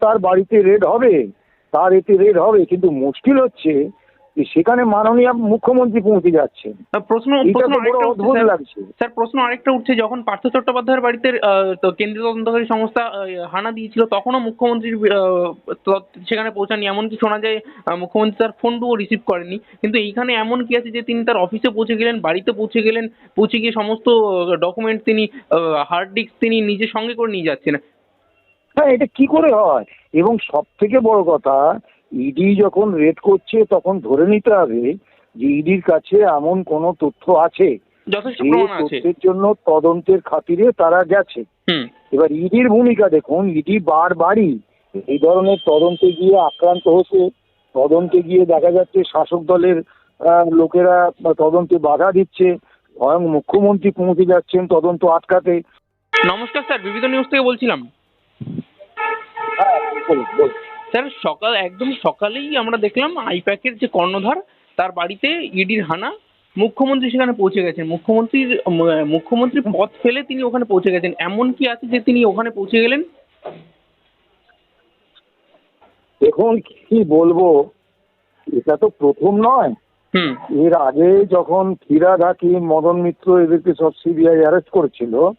তার বাড়িতে রেড হবে তার এতে রেড হবে কিন্তু মুশকিল হচ্ছে যে সেখানে মাননীয় মুখ্যমন্ত্রী পৌঁছে যাচ্ছেন। আহ, প্রশ্ন অদ্ভুত স্যার। লাগছে। স্যার প্রশ্ন আরেকটা উঠছে যখন পার্থ চট্টোপাধ্যায়ের বাড়িতে কেন্দ্রীয় তদন্তকারী সংস্থা হানা দিয়েছিল তখনও মুখ্যমন্ত্রীর সেখানে পৌঁছানি এমনকি শোনা যায় মুখ্যমন্ত্রী তার ফোনটুকু রিসিভ করেননি। কিন্তু এইখানে এমন কি আছে যে তিনি তার অফিসে পৌঁছে গেলেন বাড়িতে পৌঁছে গেলেন পৌঁছে গিয়ে সমস্ত ডকুমেন্ট তিনি হার্ড ডিস্ক তিনি নিজের সঙ্গে করে নিয়ে যাচ্ছেন? হ্যাঁ এটা কি করে হয়? এবং সব থেকে বড় কথা ইডি যখন রেড করছে তখন ধরে নিতে হবে যে ইডির কাছে এমন কোনো তথ্য আছে তথ্যের জন্য তদন্তের খাতিরে তারা গেছে। এবার ইডির ভূমিকা দেখুন ইডি বারবারই এই ধরনের তদন্তে গিয়ে আক্রান্ত হচ্ছে। তদন্তে গিয়ে দেখা যাচ্ছে শাসক দলের লোকেরা তদন্তে বাধা দিচ্ছে। স্বয়ং মুখ্যমন্ত্রী পৌঁছে যাচ্ছেন তদন্ত আটকাতে। নমস্কার স্যার বিবিধ নিউজ থেকে বলছিলাম। বলুন, বলুন। স্যার সকাল একদম সকালেই আমরা দেখলাম আইপ্যাকের যে কর্ণধার তার বাড়িতে ইডির হানা মুখ্যমন্ত্রী সেখানে পৌঁছে গেছেন। মুখ্যমন্ত্রীর মুখ্যমন্ত্রী পথ ফেলে তিনি ওখানে পৌঁছে গেছেন। এমন কি আছে যে তিনি ওখানে পৌঁছে গেলেন? দেখুন কি বলব এটা তো প্রথম নয়। হুম। এর আগে যখন ফিরাদ হাকিম মদন মিত্র এদেরকে সব সিবিআই অ্যারেস্ট করেছিল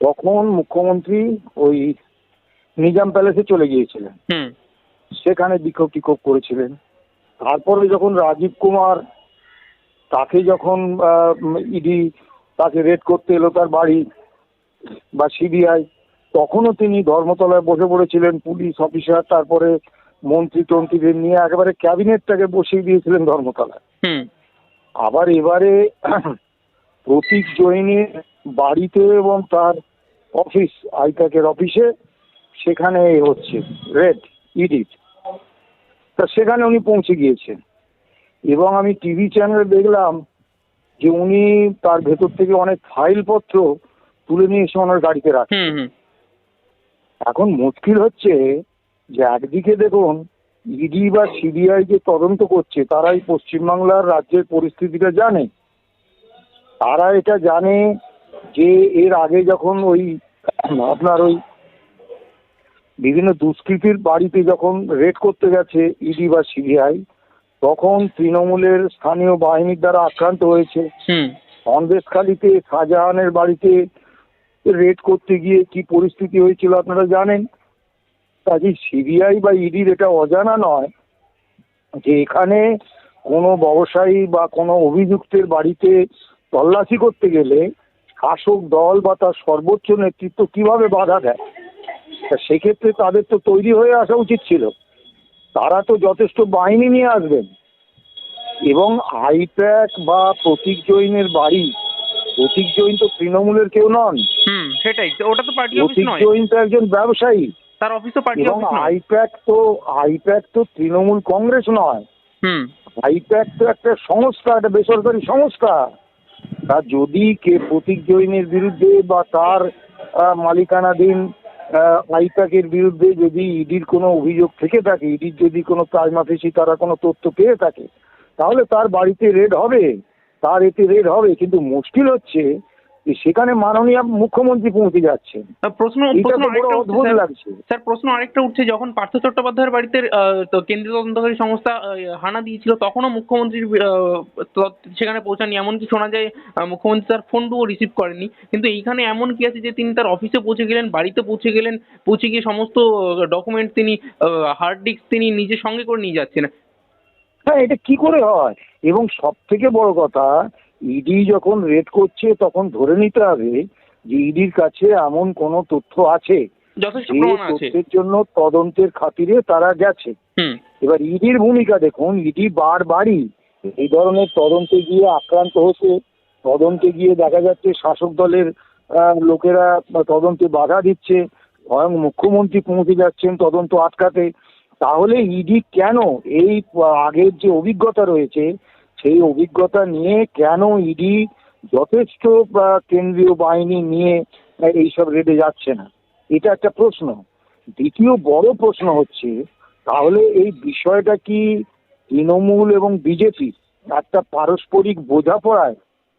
তখন মুখ্যমন্ত্রী ওই নিজাম প্যালেসে চলে গিয়েছিলেন। হুম। সেখানে বিক্ষোভ টিক্ষোভ করেছিলেন। তারপরে যখন রাজীব কুমার তাকে যখন ইডি তাকে রেড করতে এলো তার বাড়ি বা সিবিআই তখনও তিনি ধর্মতলায় বসে পড়েছিলেন পুলিশ অফিসার তারপরে মন্ত্রী টন্ত্রীদের নিয়ে একেবারে ক্যাবিনেটটাকে বসিয়ে দিয়েছিলেন ধর্মতলায়। হুম। আবার এবারে প্রতীক জৈনের বাড়িতে এবং তার অফিস আইপ্যাকের অফিসে সেখানে হচ্ছে রেড ইডিট। তা সেখানে উনি পৌঁছে গিয়েছেন। এবং আমি টিভি চ্যানেলে দেখলাম যে উনি তার ভেতর থেকে অনেক ফাইলপত্র তুলে নিয়ে এসে ওনার গাড়িতে হুম। এখন মুশকিল হচ্ছে যে একদিকে দেখুন ইডি বা সিবিআই যে তদন্ত করছে তারাই পশ্চিমবাংলার রাজ্যের পরিস্থিতিটা জানে। তারা এটা জানে যে এর আগে যখন ওই আপনার ওই বিভিন্ন দুষ্কৃতীর বাড়িতে যখন রেড করতে গেছে ইডি বা সিবিআই তখন তৃণমূলের স্থানীয় বাহিনীর দ্বারা আক্রান্ত হয়েছে। সন্দেশখালিতে শাহজাহানের বাড়িতে রেড করতে গিয়ে কি পরিস্থিতি হয়েছিল আপনারা জানেন? কাজে সিবিআই বা ইডির এটা অজানা নয় যে এখানে কোনো ব্যবসায়ী বা কোনো অভিযুক্তের বাড়িতে তল্লাশি করতে গেলে শাসক দল বা তার সর্বোচ্চ নেতৃত্ব কীভাবে বাধা দেয়? সেক্ষেত্রে তাদের তো তৈরি হয়ে আসা উচিত ছিল। তারা তো যথেষ্ট বাহিনী নিয়ে আসবেন। এবং আইপ্যাক বা প্রতীক জৈনের বাড়ি প্রতীক জৈন তো তৃণমূলের কেউ নন। সেটাই। ওটা তো পার্টি প্রতীক জৈন তো একজন ব্যবসায়ী। তার অফিস তো পার্টি এবং আইপ্যাক তো আইপ্যাক তো তৃণমূল কংগ্রেস নয়। আইপ্যাক তো একটা সংস্থা একটা বেসরকারি সংস্থা। তা যদি কে প্রতীক জৈনের বিরুদ্ধে বা তার মালিকানাধীন আইপ্যাকের বিরুদ্ধে যদি ইডির কোনো অভিযোগ থেকে থাকে, ইডির যদি কোনো প্রাইমাফেসি তারা কোনো তথ্য পেয়ে থাকে, তাহলে তার বাড়িতে রেড হবে। তার এতে রেড হবে। কিন্তু মুশকিল হচ্ছে সেখানে মাননীয় মুখ্যমন্ত্রী পৌঁছে যাচ্ছেন। আহ, প্রশ্ন অদ্ভুত। লাগছে। স্যার প্রশ্ন আরেকটা উঠছে যখন পার্থ চট্টোপাধ্যায়ের বাড়িতে কেন্দ্রীয় তদন্তকারী সংস্থা হানা দিয়েছিল তখনও মুখ্যমন্ত্রীর সেখানে পৌঁছানি এমনকি শোনা যায় মুখ্যমন্ত্রী তার ফোনটুকু রিসিভ করেননি। কিন্তু এইখানে এমন কি আছে যে তিনি তার অফিসে পৌঁছে গেলেন বাড়িতে পৌঁছে গেলেন পৌঁছে গিয়ে সমস্ত ডকুমেন্ট তিনি হার্ড ডিস্ক তিনি নিজের সঙ্গে করে নিয়ে যাচ্ছেন। হ্যাঁ এটা কি করে হয়? এবং সব থেকে বড় কথা ইডি যখন রেড করছে তখন ধরে নিতে হবে যে ইডির কাছে এমন কোনো তথ্য আছে যে তথ্যের জন্য তদন্তের খাতিরে তারা গেছে। এবার ইডির ভূমিকা দেখুন ইডি বারবারই এই ধরনের তদন্তে গিয়ে আক্রান্ত হচ্ছে। তদন্তে গিয়ে দেখা যাচ্ছে শাসক দলের লোকেরা তদন্তে বাধা দিচ্ছে স্বয়ং মুখ্যমন্ত্রী পৌঁছে যাচ্ছেন তদন্ত আটকাতে। তাহলে ইডি কেন এই আগের যে অভিজ্ঞতা রয়েছে সেই অভিজ্ঞতা নিয়ে কেন ইডি যথেষ্ট কেন্দ্রীয় বাহিনী নিয়ে এইসব রেডে যাচ্ছে না? এটা একটা প্রশ্ন। দ্বিতীয় বড় প্রশ্ন হচ্ছে, তাহলে এই বিষয়টা কি তৃণমূল এবং বিজেপি একটা পারস্পরিক বোঝাপড়ায়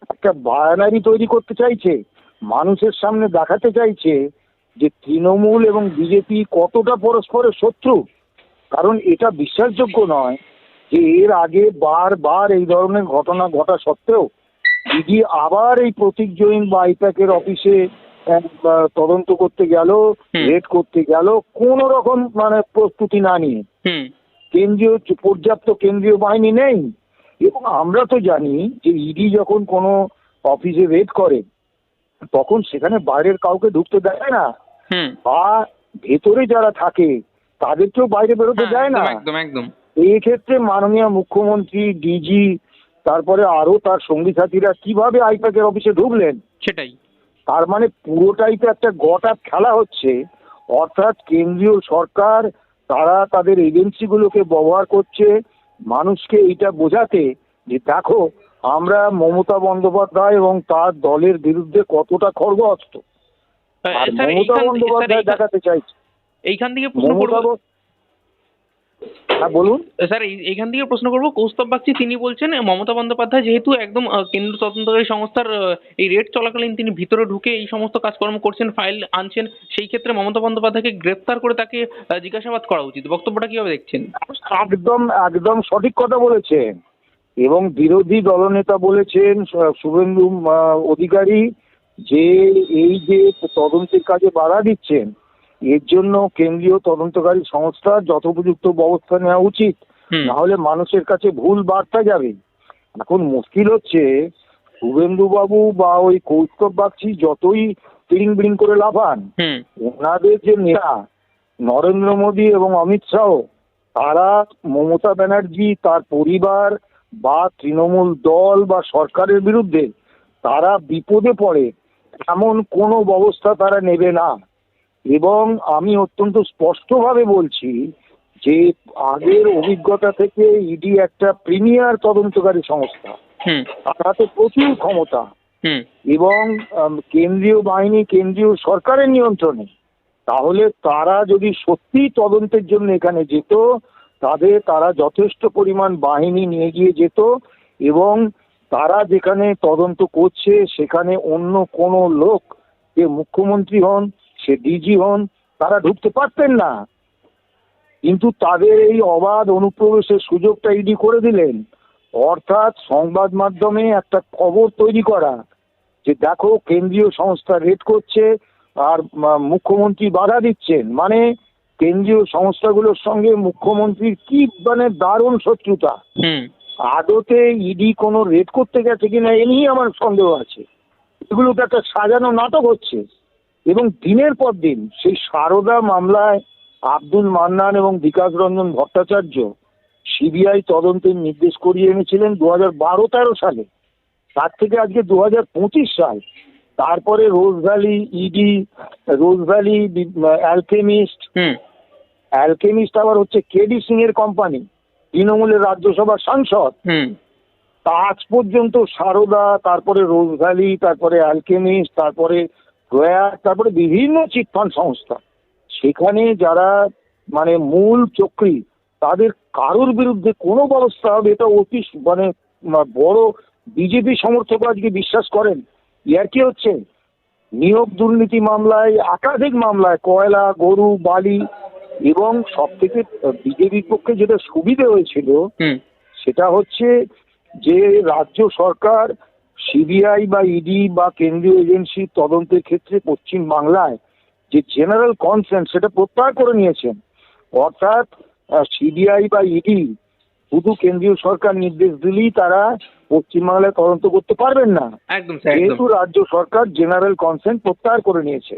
একটা বায়ানারি তৈরি করতে চাইছে? মানুষের সামনে দেখাতে চাইছে যে তৃণমূল এবং বিজেপি কতটা পরস্পরের শত্রু? কারণ এটা বিশ্বাসযোগ্য নয় যে এর আগে বারবার এই ধরনের ঘটনা ঘটা সত্ত্বেও ইডি আবার এই প্রতীক জৈন বা আইপ্যাকের অফিসে তদন্ত করতে গেল রেড করতে গেল কোন রকম মানে প্রস্তুতি না নিয়ে। কেন্দ্রীয় পর্যাপ্ত কেন্দ্রীয় বাহিনী নেই। এবং আমরা তো জানি যে ইডি যখন কোনো অফিসে রেড করে তখন সেখানে বাইরের কাউকে ঢুকতে দেয় না। বা ভেতরে যারা থাকে তাদেরকেও বাইরে বেরোতে হ্যাঁ, দেয় না। একদম একদম। এই ক্ষেত্রে মাননীয় মুখ্যমন্ত্রী ডিজি তারপরে আরও তার সঙ্গী সাথীরা কীভাবে আইপ্যাকের অফিসে ঢুকলেন? সেটাই। তার মানে পুরোটাই তো একটা গটা খেলা হচ্ছে। অর্থাৎ কেন্দ্রীয় সরকার তারা তাদের এজেন্সিগুলোকে ব্যবহার করছে। মানুষকে এইটা বোঝাতে যে দেখো আমরা মমতা বন্দ্যোপাধ্যায় এবং তার দলের বিরুদ্ধে কতটা খড়গহস্ত। আহ, আর মমতা বন্দ্যোপাধ্যায় দেখাতে চাইছে। এইখান থেকে প্রশ্ন মমতা হ্যাঁ বলুন। স্যার এই- এইখান থেকে প্রশ্ন করব কৌস্তব বাগচি তিনি বলছেন মমতা বন্দ্যোপাধ্যায় যেহেতু একদম কেন্দ্র তদন্তকারী সংস্থার এই রেড চলাকালীন তিনি ভিতরে ঢুকে এই সমস্ত কাজকর্ম করছেন ফাইল আনছেন সেই ক্ষেত্রে মমতা বন্দ্যোপাধ্যায়কে গ্রেপ্তার করে তাকে জিজ্ঞাসাবাদ করা উচিত। বক্তব্যটা কীভাবে দেখছেন? একদম একদম সঠিক কথা বলেছেন। এবং বিরোধী দলনেতা বলেছেন শুভেন্দু অধিকারী যে এই যে তদন্তের কাজে বাধা দিচ্ছেন এর জন্য কেন্দ্রীয় তদন্তকারী সংস্থার যথোপযুক্ত ব্যবস্থা নেওয়া উচিত। হুম। না হলে মানুষের কাছে ভুল বার্তা যাবে। এখন মুশকিল হচ্ছে শুভেন্দুবাবু বা ওই কৌস্তব বাগচি যতই তিরিং বিড়িং করে লাফান ওনাদের যে নেতা নরেন্দ্র মোদী এবং অমিত শাহ তারা মমতা ব্যানার্জি তার পরিবার বা তৃণমূল দল বা সরকারের বিরুদ্ধে তারা বিপদে পড়ে এমন কোনো ব্যবস্থা তারা নেবে না। এবং আমি অত্যন্ত স্পষ্টভাবে বলছি যে আগের অভিজ্ঞতা থেকে ইডি একটা প্রিমিয়ার তদন্তকারী সংস্থা। তার হাতে প্রচুর ক্ষমতা। এবং কেন্দ্রীয় বাহিনী কেন্দ্রীয় সরকারের নিয়ন্ত্রণে। তাহলে তারা যদি সত্যি তদন্তের জন্য এখানে যেত তাদের তারা যথেষ্ট পরিমাণ বাহিনী নিয়ে গিয়ে যেত এবং তারা যেখানে তদন্ত করছে সেখানে অন্য কোনো লোক যে মুখ্যমন্ত্রী হন সে ডিজি হন তারা ঢুকতে পারতেন না। কিন্তু তাদের এই অবাধ অনুপ্রবেশের সুযোগটা ইডি করে দিলেন। অর্থাৎ সংবাদ মাধ্যমে একটা খবর তৈরি করা যে দেখো কেন্দ্রীয় সংস্থা রেড করছে আর মুখ্যমন্ত্রী বাধা দিচ্ছেন। মানে কেন্দ্রীয় সংস্থাগুলোর সঙ্গে মুখ্যমন্ত্রীর কি মানে দারুণ শত্রুতা। হুম। আদতে ইডি কোনো রেড করতে গেছে কিনা এ নিয়ে আমার সন্দেহ আছে। এগুলো তো একটা সাজানো নাটক হচ্ছে। এবং দিনের পর দিন সেই সারদা মামলায় আব্দুল মান্নান এবং বিকাশ রঞ্জন ভট্টাচার্য সিবিআই তদন্তের নির্দেশ করিয়ে এনেছিলেন দু হাজার বারো তেরো সালে। তার থেকে আজকে দু হাজার পঁচিশ সাল। তারপরে rose valley ED rose valley alchemist. হুম। অ্যালকেমিস্ট আবার হচ্ছে কেডি সিং এর কোম্পানি তৃণমূলের রাজ্যসভার সাংসদ। হুম। তা আজ পর্যন্ত সারদা তারপরে রোজ ভ্যালি তারপরে অ্যালকেমিস্ট তারপরে রয়্যার তারপরে বিভিন্ন চিটফান্ড সংস্থা। সেখানে যারা মানে মূল চক্রী তাদের কারোর বিরুদ্ধে কোনো ব্যবস্থা হবে এটা অতি মানে বড় বিজেপি সমর্থক আজকে বিশ্বাস করেন। ইয়ার কি হচ্ছে? নিয়োগ দুর্নীতি মামলায় একাধিক মামলায় কয়লা গরু বালি এবং সব থেকে বিজেপির পক্ষে যেটা সুবিধে হয়েছিল সেটা হচ্ছে যে রাজ্য সরকার সিবিআই বা ইডি বা কেন্দ্রীয় এজেন্সি তদন্তের ক্ষেত্রে পশ্চিম বাংলায় যে জেনারেল কনসেন্ট সেটা প্রত্যাহার করে নিয়েছেন। অর্থাৎ সিবিআই বা ইডি শুধু কেন্দ্রীয় সরকার নির্দেশ দিলেই তারা পশ্চিমবাংলায় তদন্ত করতে পারবেন না। যেহেতু রাজ্য সরকার জেনারেল কনসেন্ট প্রত্যাহার করে নিয়েছে।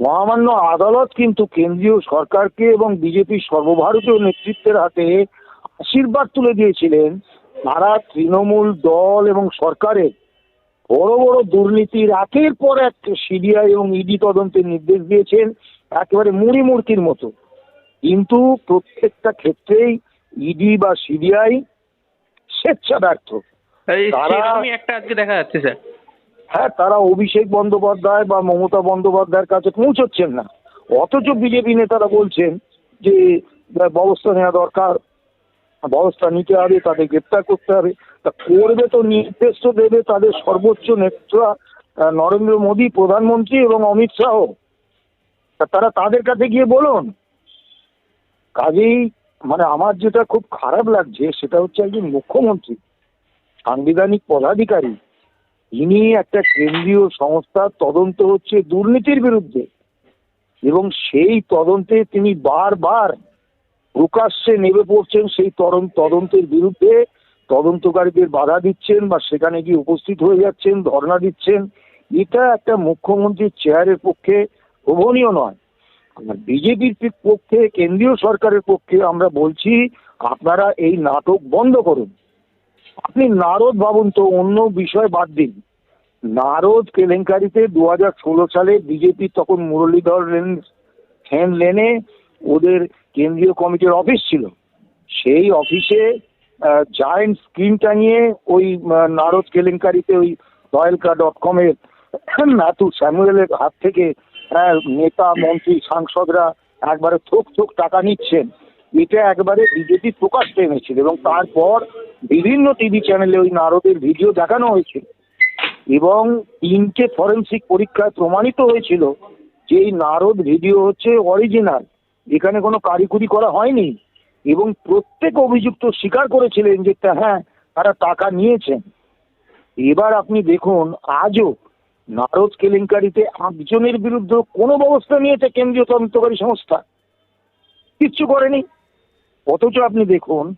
মহামান্য আদালত কিন্তু কেন্দ্রীয় সরকারকে এবং বিজেপির সর্বভারতীয় নেতৃত্বের হাতে আশীর্বাদ তুলে দিয়েছিলেন তারা তৃণমূল দল এবং সরকারের বড় বড় দুর্নীতির একের পর এক সিবিআই এবং ইডি তদন্তের নির্দেশ দিয়েছেন একেবারে মুড়ি মুড়কির মতো। কিন্তু প্রত্যেকটা ক্ষেত্রেই ইডি বা সিবিআই স্বেচ্ছা ব্যর্থ তারা- একটা আজকে দেখা যাচ্ছে স্যার। হ্যাঁ তারা অভিষেক বন্দ্যোপাধ্যায় বা মমতা বন্দ্যোপাধ্যায়ের কাছে পৌঁছচ্ছেন না। অথচ বিজেপি নেতারা বলছেন যে ব্যবস্থা নেওয়া দরকার ব্যবস্থা নিতে হবে, তাদের গ্রেপ্তার করতে হবে। তা করবে তো, নির্দেশ তো দেবে তাদের সর্বোচ্চ নেতা নরেন্দ্র মোদী, প্রধানমন্ত্রী এবং অমিত শাহ। তারা তাদের কাছে গিয়ে বলুন। কাজেই মানে আমার যেটা খুব খারাপ লাগছে, সেটা হচ্ছে একজন মুখ্যমন্ত্রী, সাংবিধানিক পদাধিকারী। ইনি একটা কেন্দ্রীয় সংস্থার তদন্ত হচ্ছে দুর্নীতির বিরুদ্ধে। এবং সেই তদন্তে তিনি বারবার প্রকাশ্যে নেমে পড়ছেন সেই তদন্ত তদন্তের বিরুদ্ধে তদন্তকারীদের বাধা দিচ্ছেন বা সেখানে গিয়ে উপস্থিত হয়ে যাচ্ছেন, ধর্ণা দিচ্ছেন। এটা একটা মুখ্যমন্ত্রীর চেয়ারের পক্ষে শোভনীয় নয়। বিজেপির পক্ষে, কেন্দ্রীয় সরকারের পক্ষে আমরা বলছি, আপনারা এই নাটক বন্ধ করুন। আপনি নারদ ভাবুন তো, অন্য বিষয় বাদ দিন। নারদ কেলেঙ্কারিতে দু হাজার ষোলো সালে বিজেপি তখন মুরলীধর লেন লেনে ওদের কেন্দ্রীয় কমিটির অফিস ছিল। সেই অফিসে জায়েন্ট স্ক্রিন টাঙিয়ে ওই নারদ কেলেঙ্কারিতে ওই রয়্যালকা ডট কমের ম্যাথু স্যামুয়েলের হাত থেকে নেতা, মন্ত্রী, সাংসদরা একবারে থোক থোক টাকা নিচ্ছেন। এটা একবারে বিজেপি প্রকাশ এনেছিল এবং তারপর বিভিন্ন টিভি চ্যানেলে ওই নারদের ভিডিও দেখানো হয়েছিল এবং তিনটে ফরেন্সিক পরীক্ষায় প্রমাণিত হয়েছিল যে এই নারদ ভিডিও হচ্ছে অরিজিনাল এখানে কোনো কারিকুরি করা হয়নি। এবং প্রত্যেক অভিযুক্ত স্বীকার করেছিলেন যে হ্যাঁ তারা টাকা নিয়েছেন। এবার আপনি দেখুন, আজও নারদ কেলেঙ্কারিতে একজনের বিরুদ্ধে কোনো ব্যবস্থা নিয়েছে কেন্দ্রীয় তদন্তকারী সংস্থা। কিচ্ছু করেনি। অথচ আপনি দেখুন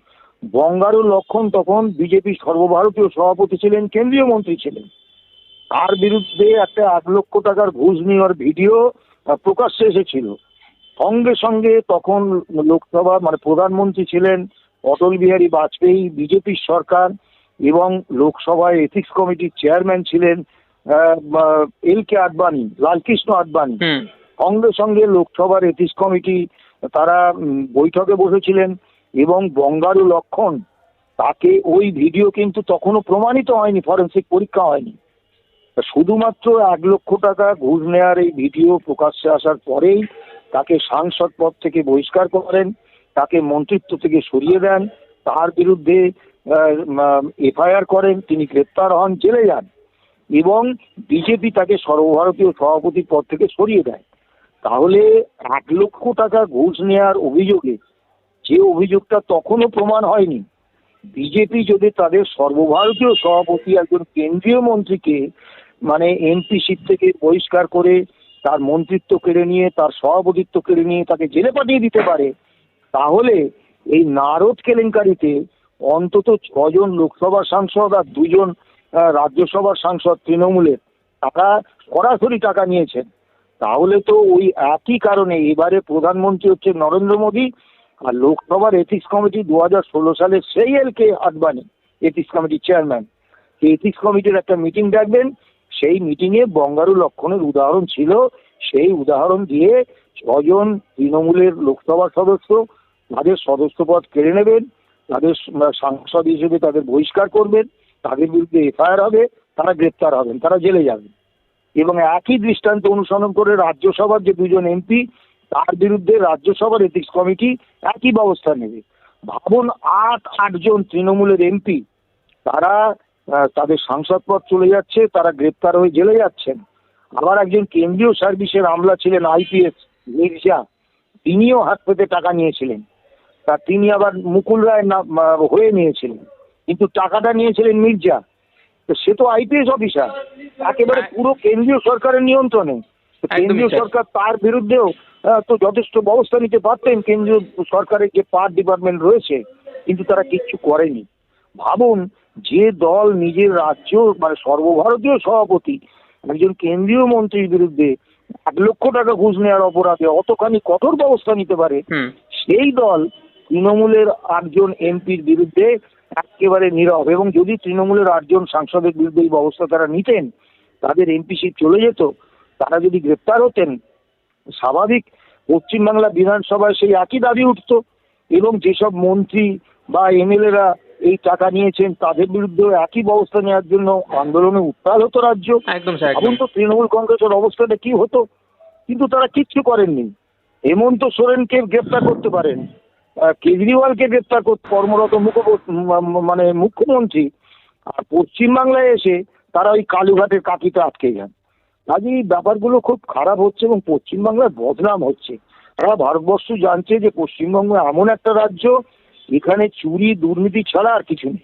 বঙ্গারু লক্ষণ তখন বিজেপি সর্বভারতীয় সভাপতি ছিলেন, কেন্দ্রীয় মন্ত্রী ছিলেন। তার বিরুদ্ধে একটা এক লক্ষ টাকার ঘুষ নেওয়ার ভিডিও প্রকাশ্যে এসেছিল। সঙ্গে সঙ্গে তখন লোকসভা মানে প্রধানমন্ত্রী ছিলেন অটল বিহারী বাজপেয়ী বিজেপির সরকার এবং লোকসভায় এথিক্স কমিটির চেয়ারম্যান ছিলেন এল কে আডবাণী লালকৃষ্ণ আডবাণী। সঙ্গে সঙ্গে লোকসভার এথিক্স কমিটি তারা বৈঠকে বসেছিলেন এবং বঙ্গারু লক্ষণ তাকে ওই ভিডিও কিন্তু তখনও প্রমাণিত হয়নি ফরেন্সিক পরীক্ষা হয়নি। শুধুমাত্র এক লক্ষ টাকা ঘুষ নেওয়ার এই ভিডিও প্রকাশ্যে আসার পরেই তাকে সাংসদ পদ থেকে বহিষ্কার করেন, তাকে মন্ত্রিত্ব থেকে সরিয়ে দেন, তার বিরুদ্ধে এফআইআর করেন, তিনি গ্রেপ্তার হন, জেলে যান এবং বিজেপি তাকে সর্বভারতীয় সভাপতি পদ থেকে সরিয়ে দেয়। তাহলে এক লক্ষ টাকা ঘুষ নেওয়ার অভিযোগে যে অভিযোগটা তখনও প্রমাণ হয়নি, বিজেপি যদি তাদের সর্বভারতীয় সভাপতি একজন কেন্দ্রীয় মন্ত্রীকে মানে এমপি সিট থেকে বহিষ্কার করে তার মন্ত্রিত্ব কেড়ে নিয়ে, তার সভাপতিত্ব কেড়ে নিয়ে তাকে জেলে পাঠিয়ে দিতে পারে, তাহলে এই নারদ কেলেঙ্কারিতে অন্তত ছজন লোকসভার সাংসদ আর দুজন রাজ্যসভার সাংসদ তৃণমূলের তারা সরাসরি টাকা নিয়েছেন। তাহলে তো ওই একই কারণে এবারে প্রধানমন্ত্রী হচ্ছে নরেন্দ্র মোদী আর লোকসভার এথিক্স কমিটি দু হাজার ষোলো সালে সেই এল কে আডবাণী এথিক্স কমিটির চেয়ারম্যান সেই এথিক্স কমিটির একটা মিটিং ডাকবেন সেই মিটিংয়ে বঙ্গারু লক্ষণের উদাহরণ ছিল। সেই উদাহরণ দিয়ে ছজন তৃণমূলের লোকসভা সদস্য তাদের সদস্যপদ কেড়ে নেবেন, তাদের সাংসদ হিসেবে তাদের বহিষ্কার করবেন, তাদের বিরুদ্ধে এফআইআর হবে, তারা গ্রেপ্তার হবেন, তারা জেলে যাবেন। এবং একই দৃষ্টান্ত অনুসরণ করে রাজ্যসভার যে দুজন এমপি, তার বিরুদ্ধে রাজ্যসভার এথিক্স কমিটি একই ব্যবস্থা নেবে। ভাবুন আট, আটজন তৃণমূলের এমপি, তারা তাদের সাংসদ পদ চলে যাচ্ছে তারা গ্রেপ্তার হয়ে জেলে যাচ্ছেন। আবার একজন কেন্দ্রীয় সার্ভিসের আমলা ছিলেন আইপিএস মির্জা তিনিও হাত পেতে টাকা নিয়েছিলেন। তা তিনি আবার মুকুল রায় হয়ে নিয়েছিলেন। কিন্তু টাকাটা নিয়েছিলেন মির্জা। তো সে তো আইপিএস অফিসার। একেবারে পুরো কেন্দ্রীয় সরকারের নিয়ন্ত্রণে। কেন্দ্রীয় সরকার তার বিরুদ্ধেও তো যথেষ্ট ব্যবস্থা নিতে পারতেন। কেন্দ্রীয় সরকারের যে পার ডিপার্টমেন্ট রয়েছে কিন্তু তারা কিচ্ছু করেনি। ভাবুন যে দল নিজের রাজ্য মানে সর্বভারতীয় সভাপতি একজন কেন্দ্রীয় মন্ত্রীর বিরুদ্ধে এক লক্ষ টাকা ঘুষ নেওয়ার অপরাধে অতখানি কঠোর ব্যবস্থা নিতে পারে সেই দল তৃণমূলের আটজন এমপির বিরুদ্ধে একেবারে নীরব। এবং যদি তৃণমূলের আটজন সাংসদের বিরুদ্ধে এই ব্যবস্থা তারা নিতেন তাদের এমপি সিট চলে যেত তারা যদি গ্রেপ্তার হতেন স্বাভাবিক পশ্চিমবাংলা বিধানসভায় সেই একই দাবি উঠতো। এবং যেসব মন্ত্রী বা এমএলএরা এই টাকা নিয়েছেন তাদের বিরুদ্ধে একই ব্যবস্থা নেওয়ার জন্য আন্দোলনে উত্তাল হতো রাজ্য। একদম একদম। তো তৃণমূল কংগ্রেসের অবস্থাটা কি হতো? কিন্তু তারা কিচ্ছু করেননি। হেমন্ত সোরেনকে গ্রেপ্তার করতে পারেন কেজরিওয়ালকে গ্রেপ্তার করতে কর্মরত মুখ মানে মুখ্যমন্ত্রী আর পশ্চিমবাংলায় এসে তারা ওই কালুঘাটের কাকিতে আটকে যান। কাজে এই ব্যাপারগুলো খুব খারাপ হচ্ছে এবং পশ্চিমবাংলার বদনাম হচ্ছে। সারা ভারতবর্ষ জানছে যে পশ্চিমবঙ্গ এমন একটা রাজ্য এখানে চুরি দুর্নীতি ছাড়া আর কিছু নেই।